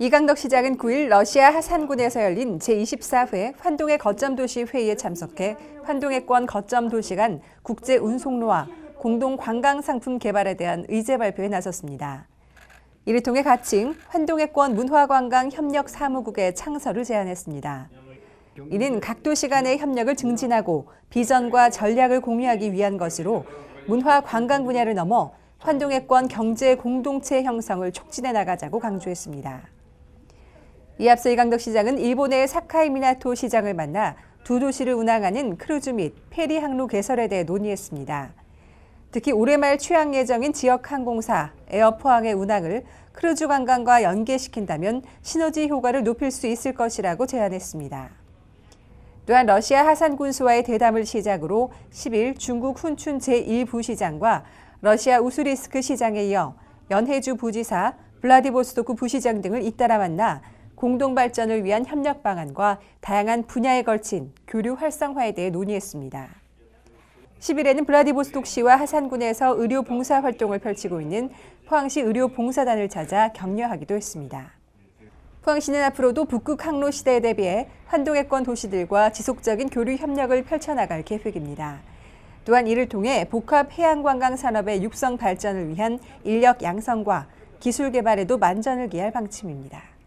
이강덕 시장은 9일 러시아 하산군에서 열린 제24회 환동의 거점 도시 회의에 참석해 환동의권 거점 도시 간 국제 운송로와 공동 관광 상품 개발에 대한 의제 발표에 나섰습니다. 이를 통해 가칭 환동의권 문화관광 협력 사무국의 창설을 제안했습니다. 이는 각 도시 간의 협력을 증진하고 비전과 전략을 공유하기 위한 것으로 문화 관광 분야를 넘어 환동의권 경제 공동체 형성을 촉진해 나가자고 강조했습니다. 이 앞서 이강덕 시장은 일본의 사카이 미나토 시장을 만나 두 도시를 운항하는 크루즈 및 페리 항로 개설에 대해 논의했습니다. 특히 올해 말 취항 예정인 지역 항공사 에어포항의 운항을 크루즈 관광과 연계시킨다면 시너지 효과를 높일 수 있을 것이라고 제안했습니다. 또한 러시아 하산 군수와의 대담을 시작으로 10일 중국 훈춘 제1부시장과 러시아 우스리스크 시장에 이어 연해주 부지사 블라디보스토크 부시장 등을 잇따라 만나 공동 발전을 위한 협력 방안과 다양한 분야에 걸친 교류 활성화에 대해 논의했습니다. 10일에는 블라디보스톡시와 하산군에서 의료 봉사 활동을 펼치고 있는 포항시 의료 봉사단을 찾아 격려하기도 했습니다. 포항시는 앞으로도 북극 항로 시대에 대비해 환동해권 도시들과 지속적인 교류 협력을 펼쳐나갈 계획입니다. 또한 이를 통해 복합 해양관광 산업의 육성 발전을 위한 인력 양성과 기술 개발에도 만전을 기할 방침입니다.